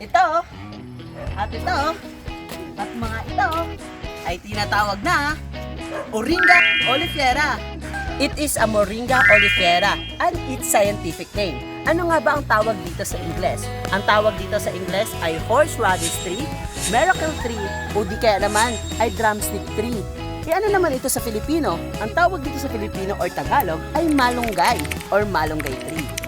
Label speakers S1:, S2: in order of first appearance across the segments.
S1: Ito at ito at mga ito ay tinatawag na Moringa oleifera. It is a Moringa oleifera and its scientific name. Ano nga ba ang tawag dito sa Ingles? Ang tawag dito sa Ingles ay horseradish tree, miracle tree, o di kaya naman ay drumstick tree. E ano naman ito sa Filipino? Ang tawag dito sa Filipino or Tagalog ay malunggay or malunggay tree.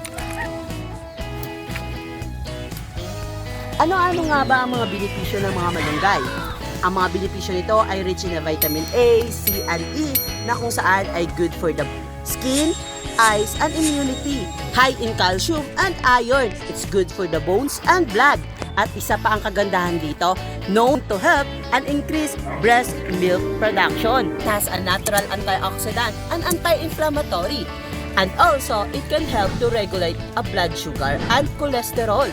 S1: Ano-ano nga ba ang mga benepisyo ng mga malunggay? Ang mga benepisyo nito ay rich in vitamin A, C, and E na kung saan ay good for the skin, eyes, and immunity. High in calcium and iron. It's good for the bones and blood. At isa pa ang kagandahan dito, known to help and increase breast milk production. It has a natural antioxidant and anti-inflammatory. And also, it can help to regulate a blood sugar and cholesterol.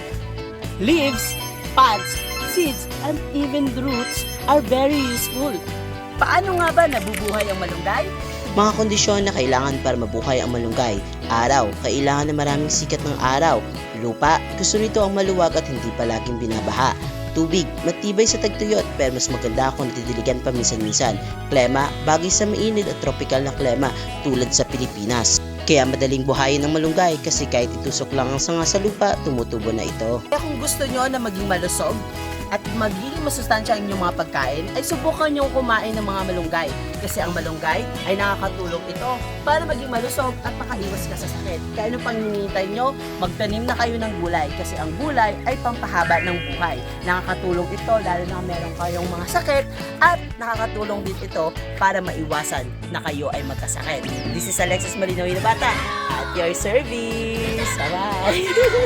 S1: Leaves, pods, seeds, and even roots are very useful. Paano nga ba nabubuhay ang malunggay?
S2: Mga kondisyon na kailangan para mabuhay ang malunggay. Araw, kailangan na maraming sikat ng araw. Lupa, gusto nito ang maluwag at hindi palaging binabaha. Tubig, matibay sa tagtuyot pero mas maganda kung natidiligan pa minsan-minsan. Klema, bagay sa mainit at tropical na klema tulad sa Pilipinas. Kaya madaling buhayin ng malunggay kasi kahit itusok lang ang sanga sa lupa, tumutubo na ito.
S1: Kaya kung gusto nyo na maging malusog at magiging masustansya ang inyong mga pagkain, ay subukan nyo kumain ng mga malunggay. Kasi ang malunggay ay nakakatulong ito para maging malusog at makaiwas ka sa sakit. Kaya ano pang hinihintay nyo, magtanim na kayo ng gulay kasi ang gulay ay pampahaba ng buhay. Nakakatulong ito lalo na meron kayong mga sakit at nakakatulong din ito para maiwasan na kayo ay magkasakit. This is Alexis Marino Bata at your service. Bye-bye!